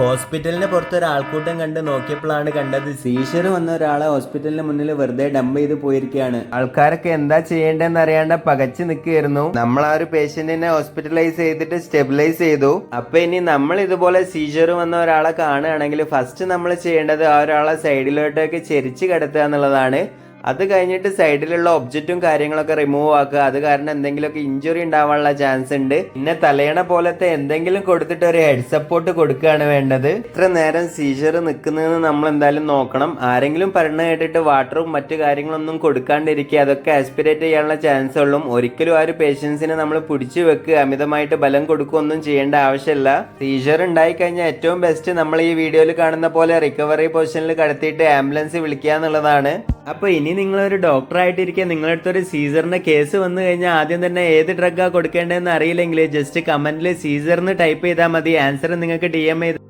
ഹോസ്പിറ്റലിന് പുറത്ത് ഒരാൾക്കൂട്ടം കണ്ട് നോക്കിയപ്പോഴാണ് കണ്ടത് സീഷർ വന്ന ഒരാളെ ഹോസ്പിറ്റലിന് മുന്നിൽ വെറുതെ ഡംപ് ചെയ്ത് പോയിരിക്കുകയാണ്. ആൾക്കാരൊക്കെ എന്താ ചെയ്യേണ്ടതെന്ന് അറിയാണ്ട് പകച്ചു നിൽക്കുകയായിരുന്നു. നമ്മൾ ആ ഒരു പേഷ്യന്റിനെ ഹോസ്പിറ്റലൈസ് ചെയ്തിട്ട് സ്റ്റെബിലൈസ് ചെയ്തു. അപ്പൊ ഇനി നമ്മൾ ഇതുപോലെ സീഷർ വന്ന ഒരാളെ കാണുകയാണെങ്കിൽ ഫസ്റ്റ് നമ്മൾ ചെയ്യേണ്ടത് ആ ഒരാളെ സൈഡിലോട്ടൊക്കെ ചെരിച്ച് കിടത്തുക എന്നുള്ളതാണ്. അത് കഴിഞ്ഞിട്ട് സൈഡിലുള്ള ഒബ്ജക്റ്റും കാര്യങ്ങളൊക്കെ റിമൂവ് ആക്കുക. അത് കാരണം എന്തെങ്കിലുമൊക്കെ ഇഞ്ചുറി ഉണ്ടാവാനുള്ള ചാൻസ് ഉണ്ട്. പിന്നെ തലയണ പോലത്തെ എന്തെങ്കിലും കൊടുത്തിട്ട് ഒരു ഹെഡ് സപ്പോർട്ട് കൊടുക്കുകയാണ് വേണ്ടത്. ഇത്ര നേരം സീഷർ നിൽക്കുന്നതെന്ന് നമ്മൾ എന്തായാലും നോക്കണം. ആരെങ്കിലും പറഞ്ഞു കേട്ടിട്ട് വാട്ടറും മറ്റു കാര്യങ്ങളൊന്നും കൊടുക്കാണ്ടിരിക്കുക. അതൊക്കെ ആസ്പിരേറ്റ് ചെയ്യാനുള്ള ചാൻസ് ഉള്ളൂ. ഒരിക്കലും ആ ഒരു പേഷ്യൻസിനെ നമ്മൾ പിടിച്ചു വെക്കുക. അമിതമായിട്ട് ബലം കൊടുക്കുകയൊന്നും ചെയ്യേണ്ട ആവശ്യമില്ല. സീഷർ ഉണ്ടായി കഴിഞ്ഞാൽ ഏറ്റവും ബെസ്റ്റ് നമ്മൾ ഈ വീഡിയോയിൽ കാണുന്ന പോലെ റിക്കവറി പൊസിഷനിൽ കടത്തിയിട്ട് ആംബുലൻസ് വിളിക്കുക എന്നുള്ളതാണ്. അപ്പൊ ഇനി നിങ്ങളൊരു ഡോക്ടർ ആയിട്ടിരിക്കെ നിങ്ങളുടെ അടുത്തൊരു സീസറിന്റെ കേസ് വന്നു കഴിഞ്ഞാൽ ആദ്യം തന്നെ ഏത് ഡ്രഗാ കൊടുക്കേണ്ടതെന്ന് അറിയില്ലെങ്കിൽ ജസ്റ്റ് കമന്റിൽ സീസറിന് ടൈപ്പ് ചെയ്താൽ മതി. ആൻസർ നിങ്ങൾക്ക് ഡി എം ചെയ്ത്